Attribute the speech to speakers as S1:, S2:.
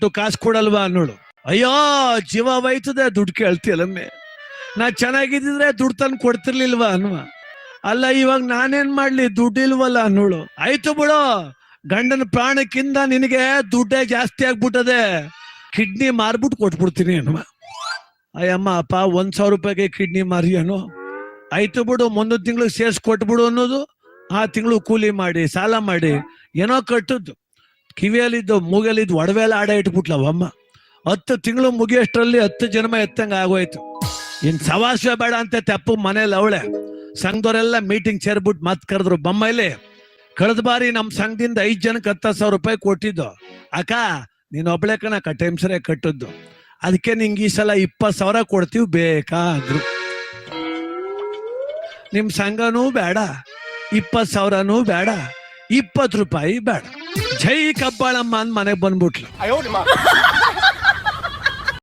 S1: ಕಾಸು ಕೊಡಲ್ವಾ ಅನ್ನೋಳು. ಅಯ್ಯೋ, ಜೀವ ಹೋಯ್ತದೆ, ದುಡ್ಡು ಕೇಳ್ತೀಯಲ್ಲಮ್ಮೆ ನಾ ಚೆನ್ನಾಗಿದ್ದಿದ್ರೆ ದುಡ್ಡು ತಂದು ಕೊಡ್ತಿರ್ಲಿಲ್ವಾ ಅನ್ವ. ಅಲ್ಲ, ಇವಾಗ ನಾನೇನ್ ಮಾಡ್ಲಿ ದುಡ್ಡಿಲ್ವಲ್ಲ ಅನ್ನೋಳು. ಆಯ್ತು ಬಿಡು, ಗಂಡನ ಪ್ರಾಣಕ್ಕಿಂತ ನಿನಗೆ ದುಡ್ಡೇ ಜಾಸ್ತಿ ಆಗ್ಬಿಟ್ಟದೆ. ಕಿಡ್ನಿ ಮಾರ್ಬಿಟ್ಟು ಕೊಟ್ಬಿಡ್ತೀನಿ ಅನ್ವ. ಅಯ್ಯಮ್ಮ, ಅಪ್ಪ, ಒಂದ್ ಸಾವಿರ ರೂಪಾಯಿಗೆ ಕಿಡ್ನಿ ಮಾರಿ ಅನು. ಆಯ್ತು ಬಿಡು ಮುಂದೊಂದು ತಿಂಗಳು ಸೇರ್ಸ್ ಕೊಟ್ಬಿಡು ಅನ್ನೋದು. ಆ ತಿಂಗಳು ಕೂಲಿ ಮಾಡಿ, ಸಾಲ ಮಾಡಿ. ಏನೋ ಕಟ್ಟದ್ದು ಕಿವಿಯಲ್ಲಿದ್ದು ಒಡವೆ ಎಲ್ಲ ಆಡ ಇಟ್ಬಿಟ್ಲವಮ್ಮ ಹತ್ತು ತಿಂಗಳು ಮುಗಿಯೋಷ್ಟರಲ್ಲಿ ಹತ್ತು ಜನ್ಮ ಎತ್ತಂಗ ಆಗೋಯ್ತು. ಇನ್ ಸವಾಸ್ಯ ಬೇಡ ಅಂತ ತಪ್ಪು ಮನೇಲಿ ಅವಳೆ. ಸಂಘದವರೆಲ್ಲ ಮೀಟಿಂಗ್ ಸೇರ್ಬಿಟ್ಟು ಮತ್ ಕರೆದ್ರು. ಬೊಮ್ಮೈಲಿ ಕಳೆದ ಬಾರಿ ನಮ್ಮ ಸಂಘದಿಂದ ಐದು ಜನಕ್ಕೆ ಹತ್ತು ಸಾವಿರ ರೂಪಾಯಿ ಕೊಟ್ಟಿದ್ದು. ಅಕ್ಕ, ನೀನು ಒಬ್ಳೆ ಕಣ ಸರಿಯಾಗಿ ಕಟ್ಟದ್ದು. ಅದಕ್ಕೆ ನಿಂಗೆ ಈ ಸಲ ಇಪ್ಪತ್ತು ಸಾವಿರ ಕೊಡ್ತೀವಿ ಬೇಕಾದ್ರು ನಿಮ್ಮ ನಿಮ್ ಸಂಘನೂ ಬೇಡ, ಇಪ್ಪತ್ತು ಸಾವಿರನೂ ಬೇಡ, ಇಪ್ಪತ್ತು ರೂಪಾಯಿ ಬೇಡ. ಜೈ ಕಬ್ಬಾಳಮ್ಮ ಅಂದ್ ಮನೆಗೆ ಬಂದ್ಬಿಟ್ಲು.